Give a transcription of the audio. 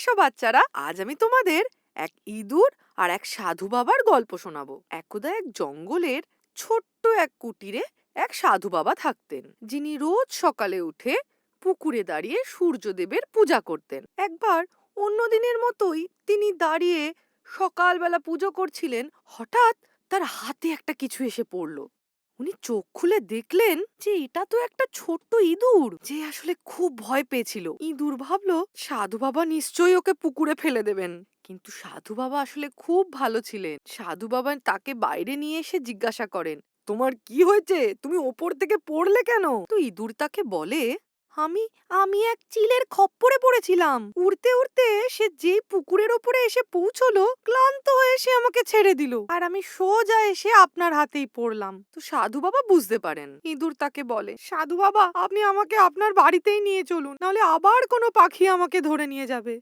এসো বাচ্চারা, আজ আমি তোমাদের এক ইঁদুর আর এক সাধু বাবার গল্প শোনাবো। একদা এক জঙ্গলের ছোট্ট এক কুটিরে এক সাধু বাবা থাকতেন, যিনি রোজ সকালে উঠে পুকুরে দাঁড়িয়ে সূর্যদেবের পূজা করতেন। একবার অন্য দিনের মতোই তিনি দাঁড়িয়ে সকালবেলা পুজো করছিলেন, হঠাৎ তার হাতে একটা কিছু এসে পড়ল। উনি চোখ খুলে দেখলেন যে এটা তো একটা ছোট্ট ইঁদুর, যে আসলে খুব ভয় পেয়েছিল। ইঁদুর ভাবলো, সাধু বাবা নিশ্চয়ই ওকে পুকুরে ফেলে দেবেন। কিন্তু সাধু বাবা আসলে খুব ভালো ছিলেন। সাধু বাবা তাকে বাইরে নিয়ে এসে জিজ্ঞাসা করেন, তোমার কি হয়েছে? তুমি ওপর থেকে পড়লে কেন? তো ইঁদুর তাকে বলে আমি আমি এক চিলের খপ্পরে পড়েছিলাম। উড়তে উড়তে সে যে পুকুরের ওপরে এসে পৌঁছলো, ক্লান্ত হয়ে সে আমাকে ছেড়ে দিল। আর আমি সোজা এসে আপনার হাতেই পড়লাম। তো সাধু বাবা বুঝতে পারেন। ইঁদুর তাকে বলে, সাধু বাবা, আপনি আমাকে আপনার বাড়িতেই নিয়ে চলুন। নাহলে আবার কোনো পাখি আমাকে ধরে নিয়ে যাবে।